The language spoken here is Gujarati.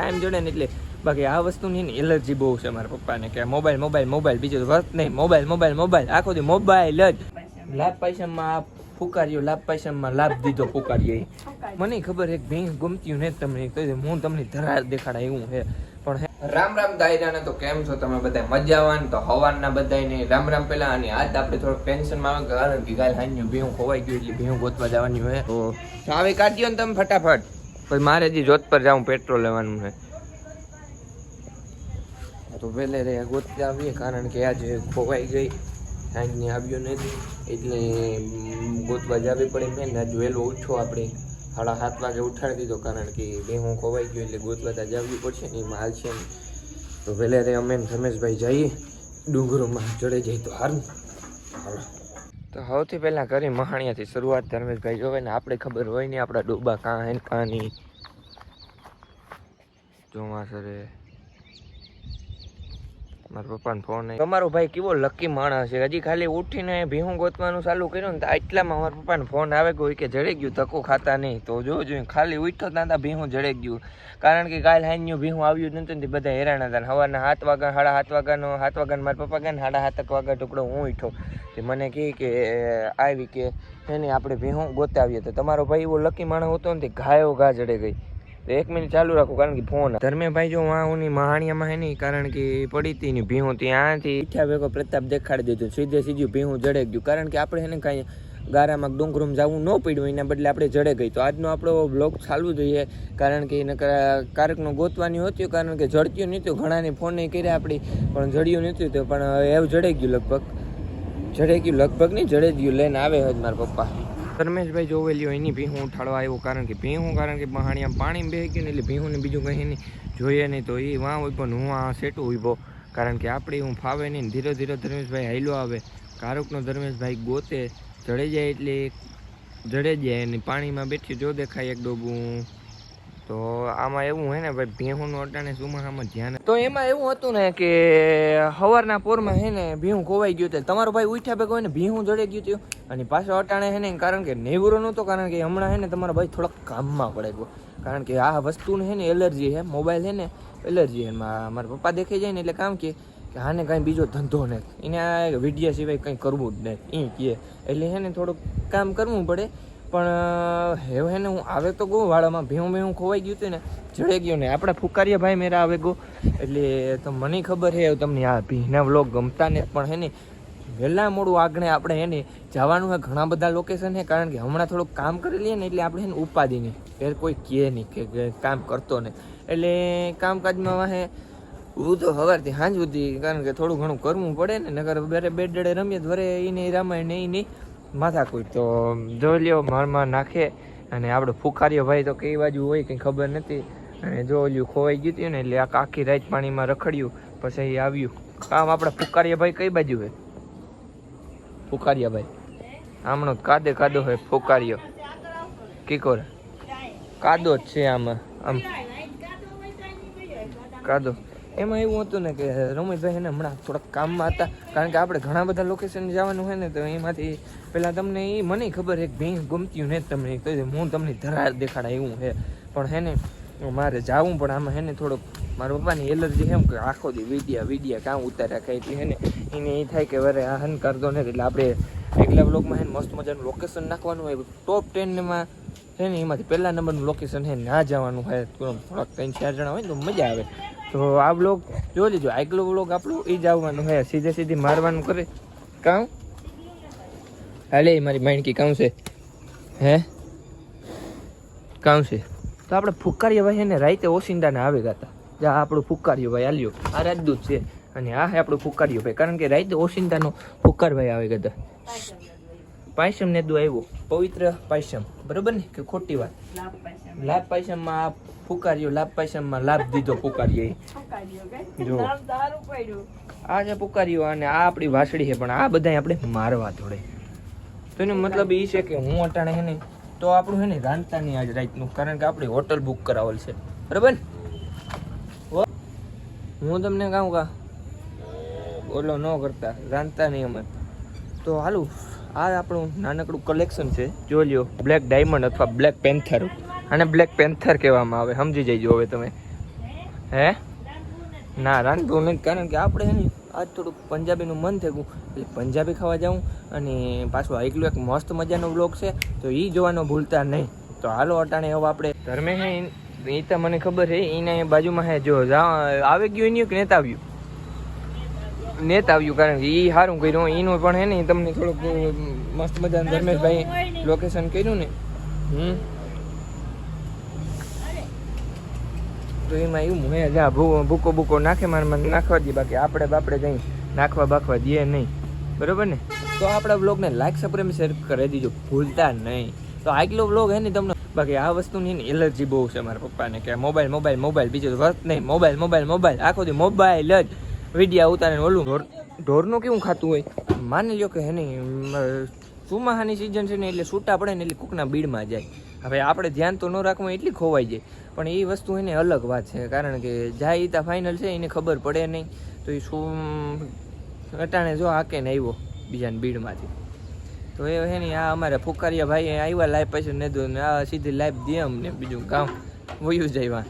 ટાઈમ જોડે એટલે બાકી આ વસ્તુની ને એલર્જી બહુ છે મારા પપ્પાને કે મોબાઈલ મોબાઈલ મોબાઈલ, બીજું વર્ત નહીં. Mobile mobile mobile. આખો દી મોબાઈલ જ. લાભ પૈસામાં ફુકાર્યો લાભ પૈસામાં લાભ દીધો ફૂકાર્યો મને ખબર એક ભેંસ ગમતી ને તમને હું તમને ધરા દેખાડા એવું છે. પણ રામ રામ દાયરાને તો કેમ છો તમે બધા મજાવાન તો હવારના બધાને રામ રામ પેલા અને આજ આપણે થોડું ટેન્શનમાં આવે કારણ કે ગાય હાન્યું ભેહું ખોવાઈ ગયું એટલે ભેહું ગોતવા જવાની હોય. તો આવે કાઢ્યો ને તમે ફટાફટ. પછી મારે હજી જોત પર જાઉં પેટ્રોલ લેવાનું છે. તો વહેલે રે ગોતતા આવીએ, કારણ કે આજે ખોવાઈ ગઈ. હાંજની આવ્યો નથી, એટલે ગોતવા જવી પડે મેં. આજ વહેલો ઉઠો આપણે. સાડા સાત વાગે ઉઠાડી દીધો, કારણ કે બે હું ખોવાઈ ગયો, એટલે ગોતવા ત્યાં જવી પડશે ને, એમાં હાલ છે ને. તો વહેલે રે, અમે ને રમેશભાઈ જઈએ. ડુંગરોમાં ચડે જઈએ તો હારું. હાલો. તો સૌથી પહેલાં કરી મહાણિયાથી શરૂઆત ધર્મેશભાઈ જોવે ને આપણે ખબર હોય નહીં આપણા ડોબા કાં હે કાં નહીં ચોમાસરે મારા પપ્પાનો ફોન તમારો ભાઈ કેવો લકી માણસ છે. હજી ખાલી ઉઠીને ભીહું ગોતવાનું ચાલુ કર્યું ને આટલામાં મારા પપ્પાને ફોન આવે ગયો કે જડી ગયું, તકો ખાતા નહીં. તો જો જોઈએ ખાલી ઉઠ્યો ત્યાં ત્યાં ભીહું જડી ગયું. કારણ કે કાલ હાઈન્યું ભીહું આવ્યું જ નતું ને બધા હેરાન હતા સવારના સાત વાગ્યા, સાડા સાત વાગ્યાનો સાત વાગ્યાનો મારા પપ્પા ગયા ને સાડા સાત વાગ્યા ટુકડો હું ઉઠ્યો તે મને કહે કે, આવી કે, એને આપણે ભીહું ગોતાવીએ. તો તમારો ભાઈ એવો લકી માણસ હતો ને તે ઘાયો ઘા જડે ગઈ. તો એક મિનિટ ચાલુ રાખો, કારણ કે ફોન ધર્મેભાઈ જો વાં ઉની મહાણિયામાં હે નહીં કારણ કે પડી હતી ને, ભીહું ત્યાંથી ઈઠ્યા ભેગો પ્રતાપ દેખાડી દીધું. સીધે સીધું ભીહું જડે ગયું. કારણ કે આપણે એને કાંઈ ગારામાં ડુંગરૂમ જવું ન પડ્યું, એના બદલે આપણે જડે ગઈ. તો આજનો આપણો બ્લોગ ચાલુ જોઈએ કારણ કે એને કારકનું ગોતવાની હતું કારણ કે જડતું નહોતું ઘણાને ફોન નહીં કર્યા આપણી, પણ જડ્યું નહોતું તો પણ એવું જડે ગયું લગભગ. જડે ગયું. લગભગ નહીં, જડે ગયું. લઈને આવે હજ મારા પપ્પા. ધર્મેશભાઈ જોવેલી હોય એની ભીહું ઉઠાડવા આવ્યો કારણ કે ભીહું, કારણ કે મહાણિયા પાણી બે ગયું ને એટલે ભીહું ને બીજું કંઈ નહીં જોઈએ નહીં તો એ વાં હોય પણ હું આ સેટું ઊભો. કારણ કે આપણી હું ફાવે નહીં ધીરે ધીરે ધર્મેશભાઈ હાઈલો આવે. કારુકનો ધર્મેશભાઈ ગોતે, જડે જાય એટલે જડે જાય અને પાણીમાં બેઠી જો દેખાય એક ડોબું. તો આમાં એવું હે ને ભાઈ, ભેહુંનું અટાણે સુમાહામાં ધ્યાન તો એમાં એવું હતું ને કે સવારના પોરમાં હે ને ભીહું ખોવાઈ ગયું હતું. તમારો ભાઈ ઉઠ્યા ભેગો હોય ને ભીહું જડે ગયું હતું. અને પાછો અટાણે હે ને કારણ કે નેવરો નહોતો, કારણ કે હમણાં હે ને તમારા ભાઈ થોડોક કામમાં પડે ગયો. કારણ કે આ વસ્તુને હે ને એલર્જી છે મોબાઈલ છે ને એલર્જી હે. મારા પપ્પા દેખાઈ જાય ને એટલે કામ કે આને કાંઈ બીજો ધંધો નથી. એને આ વિડીયા સિવાય કંઈ કરવું જ નહીં એ કહે એટલે હે ને થોડુંક કામ કરવું પડે. પણ હેવ હે ને, હું આવે તો ગો વાળામાં ભેહું ભેહું ખોવાઈ ગયું હતું ને, જડે ગયું ને. આપણા ફુકારિયા ભાઈ મેરા આવે ગો. એટલે તો મને ખબર છે તમને આ ભીના વ્લોગ ગમતા ને પણ હે ને વહેલા મોડું આગળ આપણે એને જવાનું હોય ઘણા બધા લોકેશન છે કારણ કે હમણાં થોડુંક કામ કરી લઈએ ને, એટલે આપણે એને ને નહીં ફેર કોઈ કહે નહીં કે કામ કરતો નહીં. એટલે કામકાજમાં વાહે હું તો સવારથી સાંજ સુધી, કારણ કે થોડું ઘણું કરવું પડે ને નગર બેરે બેડ ડડે રમીએ વરે એ નહીં, રામાયણ એ નહીં. માથાકૂટ. તો જોઈ લ્યો, મારમાં નાખે અને આપણો ફુકારીઓ ભાઈ તો કઈ બાજુ હોય કંઈ ખબર નથી. અને જો ઓલું ખોવાઈ ગયું હતું ને એટલે આખી રાત પાણીમાં રખડ્યું, પછી આવ્યું. કામ આપણા ફુકારીયા ભાઈ કઈ બાજુ હોય? ફુકારીયા ભાઈ. આમનો કાદે કાદો હોય ફુકારીયો. કીકોર. કાદો જ છે આમાં, આમ. કાદો. એમાં એવું હતું ને કે રમેશભાઈ એને હમણાં થોડાક કામમાં હતા. કારણ કે આપણે ઘણા બધા લોકેશન જવાનું હોય ને તો એમાંથી પહેલાં તમને એ મને ખબર એક ભેંસ ગમતી ને તમને તો હું તમને ધરા દેખાડા એવું છે. પણ હે ને, મારે જવું પણ આમાં હે ને થોડુંક મારા પપ્પાની એલર્જી એમ કે આખો દી વિડિયા વિડિયા કાં ઉતાર્યા ખાઈ એટલે હે ને, એને એ થાય કે વરે હન કરતો ને એટલે આપણે એકલા બ્લોકમાં હે ને મસ્ત મજાનું લોકેશન નાખવાનું હોય. ટોપ ટેનમાં છે ને એમાંથી પહેલા નંબરનું લોકેશન છે ના જવાનું હોય. થોડાક ત્રણ ચાર જણા હોય તો મજા આવે. તો આ બ્લોગ જોઈ લીજો. આગલો બ્લોગ આપણું એ જ આવવાનું હે સીધે સીધી મારવાનું કરે. કાઉ હાલે મારી માઇન્ડકી કામ છે? હે? કામ છે? તો આપણે ફુકારીઓ ભાઈ એને રાતે ઓસિંડાને આવે ગાતા. જા, આપણું ફુકારીઓ ભાઈ આલ્યો આ રાજદૂત છે. અને આ હે આપણું ફુકારીઓ ભાઈ. કારણ કે રાતે ઓસિંડાનો ફુકાર ભાઈ આવે ગાતા. પાયસમ ને દુ આવ્યો પવિત્ર પાયસમ. બરોબર ને? કે ખોટી વાત? લાભ પાયસમમાં આ ફુકાર્યો લાભ પૈસામાં લાભ દીધો ફુકાર્યો જો. આ છે પુકારીઓ અને આ આપણી વાસળી છે પણ આ બધા આપણે મારવા થોડે તો એનો મતલબ એ છે કે હું અટાણે છે ને તો આપણું છે ને રાંધતા નહીં આજ રાતનું કારણ કે આપણે હોટલ બુક કરાવેલ છે. બરાબર? હો? હું તમને કહું કા? ઓલો ન કરતા રાંધતા નહીં અમે. તો હાલું આ આપણું નાનકડું કલેક્શન છે જો લ્યો. બ્લેક ડાયમંડ અથવા બ્લેક પેન્થર આને બ્લેક પેન્થર કહેવામાં આવે. સમજી જઈજો હવે તમે. હે? ના રાંધવું નહીં કારણ કે આપણે એની આજ થોડુંક પંજાબીનું મન થયું એટલે પંજાબી ખાવા જાઉં અને પાછું એકલું એક મસ્ત મજાનો બ્લોગ છે તો એ જોવાનો ભૂલતા નહીં. તો હાલો અટાણે હવે આપણે ધર્મે હે એ તો મને ખબર છે એના બાજુમાં હે જો જા- આવી ગયું એની કે નેતા આવ્યું. નેતા આવ્યું કારણ કે એ સારું કર્યું. એનું પણ હે ને તમને થોડુંક મસ્ત મજાનું ધર્મેશભાઈ લોકેશન કર્યું ને. હમ? તો એમાં એવું હે જા ભૂકો ભૂકો નાખે, મારે મને નાખવા દે, બાકી આપણે બાપડે જઈ નાખવા બાખવા દઈએ નહીં. બરાબર ને? તો આપણા બ્લોગને લાઈક સબસ્ક્રાઈબ શેર કરી દીજો, ભૂલતા નહીં. તો આગલો બ્લોગ હે ને તમને, બાકી આ વસ્તુની ને એલર્જી બહુ છે મારા પપ્પાને, કે મોબાઈલ મોબાઈલ મોબાઈલ, બીજું વર્ત નહીં. મોબાઈલ મોબાઈલ મોબાઈલ, આખો દી મોબાઈલ જ. વિડીયા ઉતારે ઓલું. ઢોર, ઢોરનું કેવું ખાતું હોય? માની લ્યો કે હે નહીં ચોમાહાની સિઝન છે ને એટલે છૂટા પડે ને એટલે કૂકના બીડમાં જાય. હવે આપણે ધ્યાન તો ન રાખવું એટલી ખોવાઈ જાય. પણ એ વસ્તુ એને અલગ વાત છે, કારણ કે જાય તા ફાઇનલ છે, એને ખબર પડે નહીં. તો એ શું, અટાણે જો હાકે ને આવ્યો બીજાને બીડમાંથી. તો એ હે ને આ અમારે ફુકારિયા ભાઈ આવ્યા લાઈફ પછી ને આ સીધી લાઈફ દે અમને બીજું કામ. વયું જાય વાં